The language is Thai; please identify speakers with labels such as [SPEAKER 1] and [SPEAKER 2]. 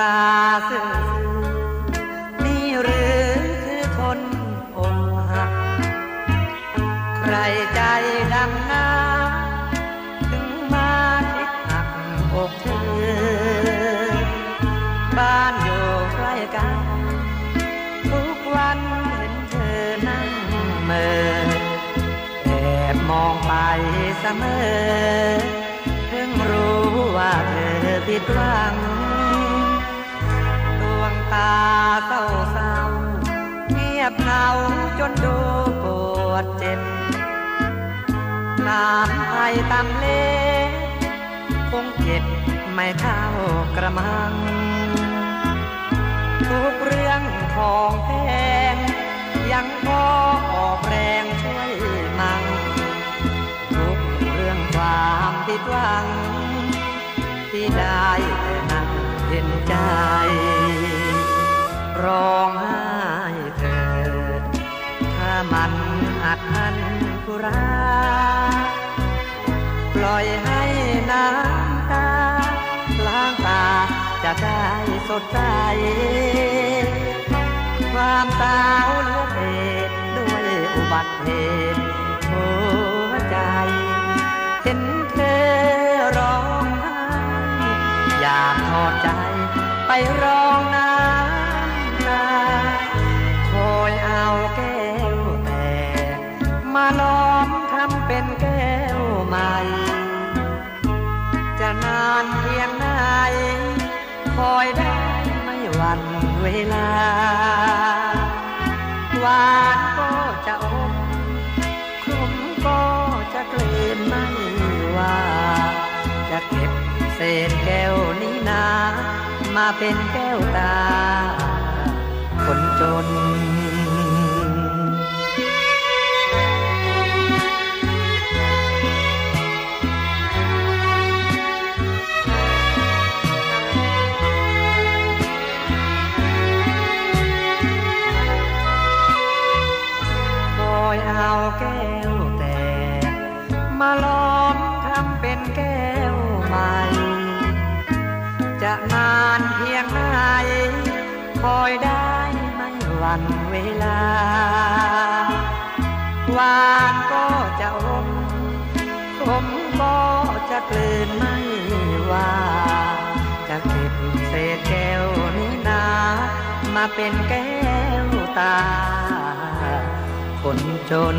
[SPEAKER 1] ตาซื่อนี่หรือคือคนอกหัก ใครใจดำน้ำถึงมาคิดหักอกเธอ บ้านอยู่ใกล้กัน ทุกวันเห็นเธอนั่งเมอแอบมองไปเสมอ เพิ่งรู้ว่าเธอผิดหวังาเศร้าเศร้าเงียบเหงาจนดูปวดเจ็บน้ำไอตำเล็คงเจ็บไม่เท่ากระมัง ทุกเรื่องของแพงยังพอออกแรงช่วยมั่งทุกเรื่องความผิดหวัง ที่ได้แต่นั่งเห็นใจ ร้องไห้เถิดถ้ามันอัดอันทุรา ปล่อยให้น้ำตาล้างตาจะได้สดใส ความสาวเลือเหตุด้วยอุบัติเหตุหัวใจ เห็นเธอร้องไห้ อยากถอดใจไปร้อง มาล้อมทำเป็นแก้วใหม่ จะนานเพียงไหนคอยได้ไม่หวันเวลา หวานก็จะอมคมก็จะเกลืนไม่ว่า จะเก็บเศษแก้วนี้นา มาเป็นแก้วตา คนจน แก้วแต่มาล้อมทำเป็นแก้วใหม่ จะนานเพียงไหนคอยได้ไม่วันเวลาหวานก็จะอมขมก็จะกลืนไม่ว่า จะเก็บเศษแก้วนี้นา มาเป็นแก้วตา คนจน